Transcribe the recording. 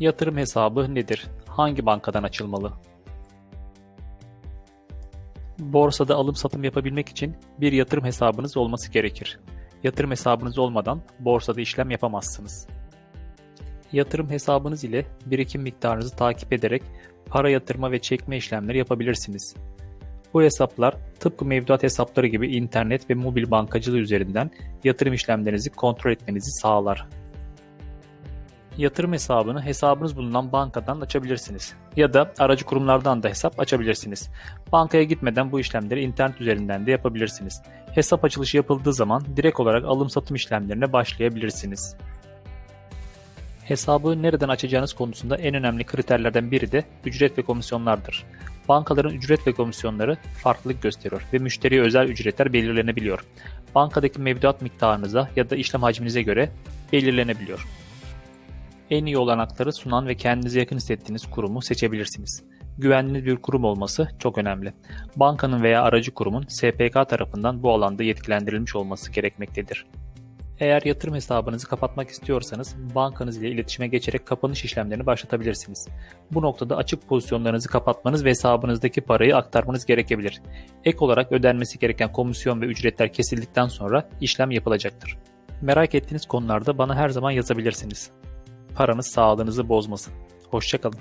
Yatırım hesabı nedir? Hangi bankadan açılmalı? Borsada alım satım yapabilmek için bir yatırım hesabınız olması gerekir. Yatırım hesabınız olmadan borsada işlem yapamazsınız. Yatırım hesabınız ile birikim miktarınızı takip ederek para yatırma ve çekme işlemleri yapabilirsiniz. Bu hesaplar tıpkı mevduat hesapları gibi internet ve mobil bankacılığı üzerinden yatırım işlemlerinizi kontrol etmenizi sağlar. Yatırım hesabını hesabınız bulunan bankadan açabilirsiniz. Ya da aracı kurumlardan da hesap açabilirsiniz. Bankaya gitmeden bu işlemleri internet üzerinden de yapabilirsiniz. Hesap açılışı yapıldığı zaman direkt olarak alım satım işlemlerine başlayabilirsiniz. Hesabı nereden açacağınız konusunda en önemli kriterlerden biri de ücret ve komisyonlardır. Bankaların ücret ve komisyonları farklılık gösteriyor ve müşteriye özel ücretler belirlenebiliyor. Bankadaki mevduat miktarınıza ya da işlem hacminize göre belirlenebiliyor. En iyi olanakları sunan ve kendinize yakın hissettiğiniz kurumu seçebilirsiniz. Güvenli bir kurum olması çok önemli. Bankanın veya aracı kurumun SPK tarafından bu alanda yetkilendirilmiş olması gerekmektedir. Eğer yatırım hesabınızı kapatmak istiyorsanız bankanız ile iletişime geçerek kapanış işlemlerini başlatabilirsiniz. Bu noktada açık pozisyonlarınızı kapatmanız ve hesabınızdaki parayı aktarmanız gerekebilir. Ek olarak ödenmesi gereken komisyon ve ücretler kesildikten sonra işlem yapılacaktır. Merak ettiğiniz konularda bana her zaman yazabilirsiniz. Paranız sağlığınızı bozmasın. Hoşçakalın.